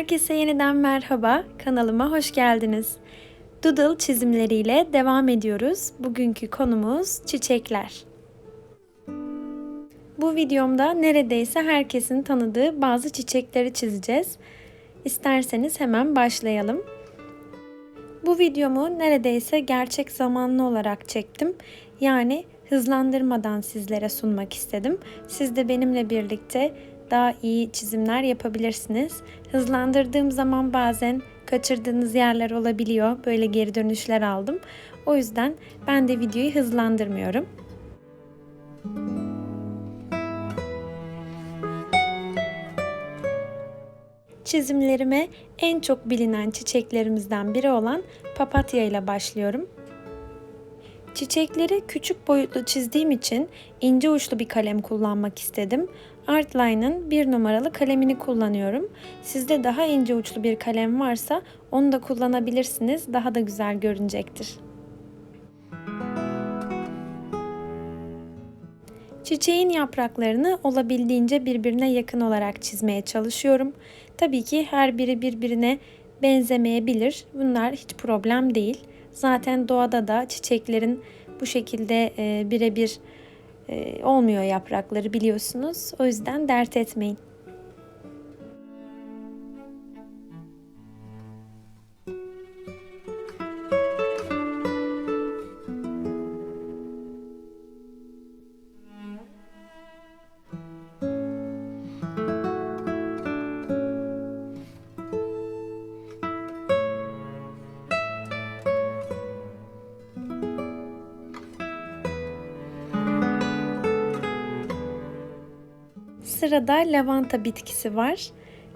Herkese yeniden merhaba. Kanalıma hoş geldiniz. Doodle çizimleriyle devam ediyoruz. Bugünkü konumuz çiçekler. Bu videomda neredeyse herkesin tanıdığı bazı çiçekleri çizeceğiz. İsterseniz hemen başlayalım. Bu videomu neredeyse gerçek zamanlı olarak çektim. Yani hızlandırmadan sizlere sunmak istedim. Siz de benimle birlikte daha iyi çizimler yapabilirsiniz. Hızlandırdığım zaman bazen kaçırdığınız yerler olabiliyor. Böyle geri dönüşler aldım. O yüzden ben de videoyu hızlandırmıyorum. Çizimlerime en çok bilinen çiçeklerimizden biri olan papatya ile başlıyorum. Çiçekleri küçük boyutlu çizdiğim için ince uçlu bir kalem kullanmak istedim. Artline'ın bir numaralı kalemini kullanıyorum. Sizde daha ince uçlu bir kalem varsa onu da kullanabilirsiniz. Daha da güzel görünecektir. Çiçeğin yapraklarını olabildiğince birbirine yakın olarak çizmeye çalışıyorum. Tabii ki her biri birbirine benzemeyebilir. Bunlar hiç problem değil. Zaten doğada da çiçeklerin bu şekilde birebir olmuyor yaprakları biliyorsunuz. O yüzden dert etmeyin. Sırada lavanta bitkisi var.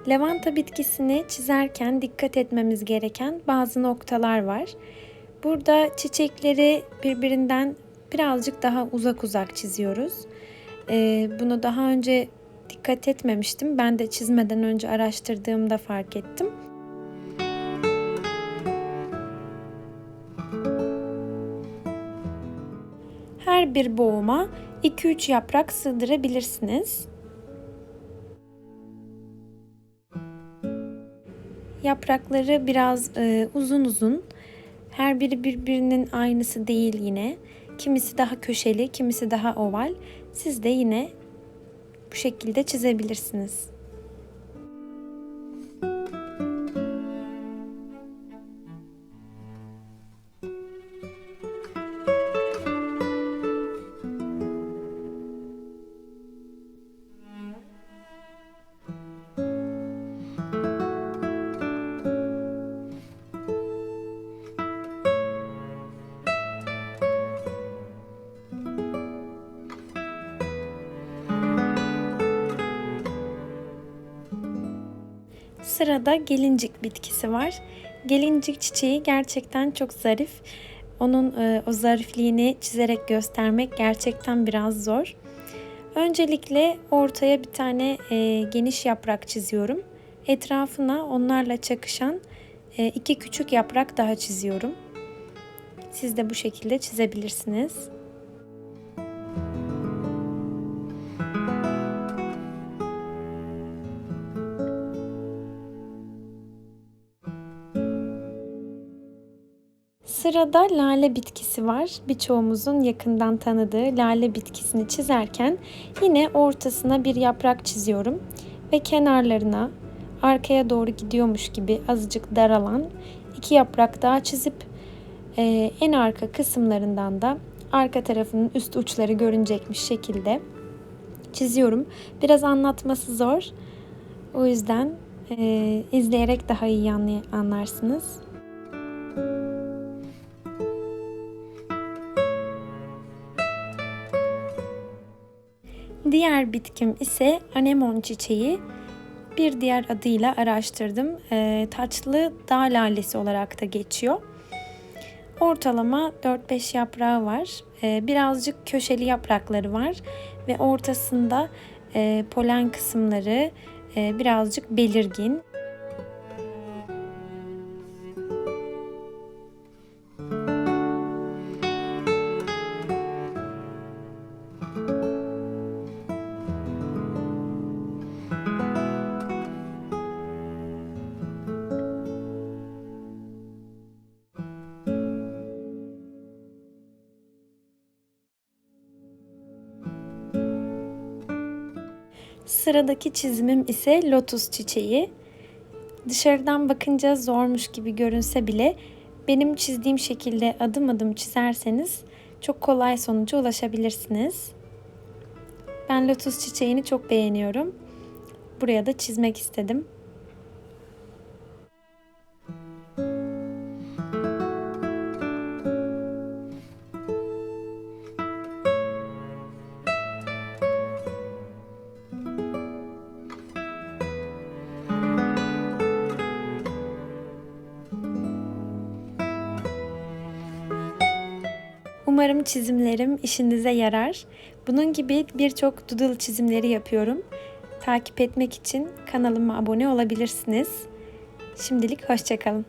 Lavanta bitkisini çizerken dikkat etmemiz gereken bazı noktalar var. Burada çiçekleri birbirinden birazcık daha uzak uzak çiziyoruz. Ee, bunu daha önce dikkat etmemiştim. Ben de çizmeden önce araştırdığımda fark ettim. Her bir boğuma 2-3 yaprak sığdırabilirsiniz. Yaprakları biraz e, uzun uzun. Her biri birbirinin aynısı değil yine. Kimisi daha köşeli, kimisi daha oval. Siz de yine bu şekilde çizebilirsiniz. Sırada gelincik bitkisi var. Gelincik çiçeği gerçekten çok zarif. Onun e, o zarifliğini çizerek göstermek gerçekten biraz zor. Öncelikle ortaya bir tane e, geniş yaprak çiziyorum. Etrafına onlarla çakışan e, iki küçük yaprak daha çiziyorum. Siz de bu şekilde çizebilirsiniz. Sırada lale bitkisi var. Birçoğumuzun yakından tanıdığı lale bitkisini çizerken yine ortasına bir yaprak çiziyorum ve kenarlarına arkaya doğru gidiyormuş gibi azıcık daralan iki yaprak daha çizip e, en arka kısımlarından da arka tarafının üst uçları görünecekmiş şekilde çiziyorum. Biraz anlatması zor. O yüzden e, izleyerek daha iyi anlarsınız. Diğer bitkim ise anemon çiçeği. Bir diğer adıyla araştırdım. E, taçlı dağ lalesi olarak da geçiyor. Ortalama 4-5 yaprağı var. E, birazcık köşeli yaprakları var ve ortasında e, polen kısımları e, birazcık belirgin. Sıradaki çizimim ise lotus çiçeği. Dışarıdan bakınca zormuş gibi görünse bile benim çizdiğim şekilde adım adım çizerseniz çok kolay sonuca ulaşabilirsiniz. Ben lotus çiçeğini çok beğeniyorum. Buraya da çizmek istedim. Umarım çizimlerim işinize yarar. Bunun gibi birçok doodle çizimleri yapıyorum. Takip etmek için kanalıma abone olabilirsiniz. Şimdilik hoşçakalın.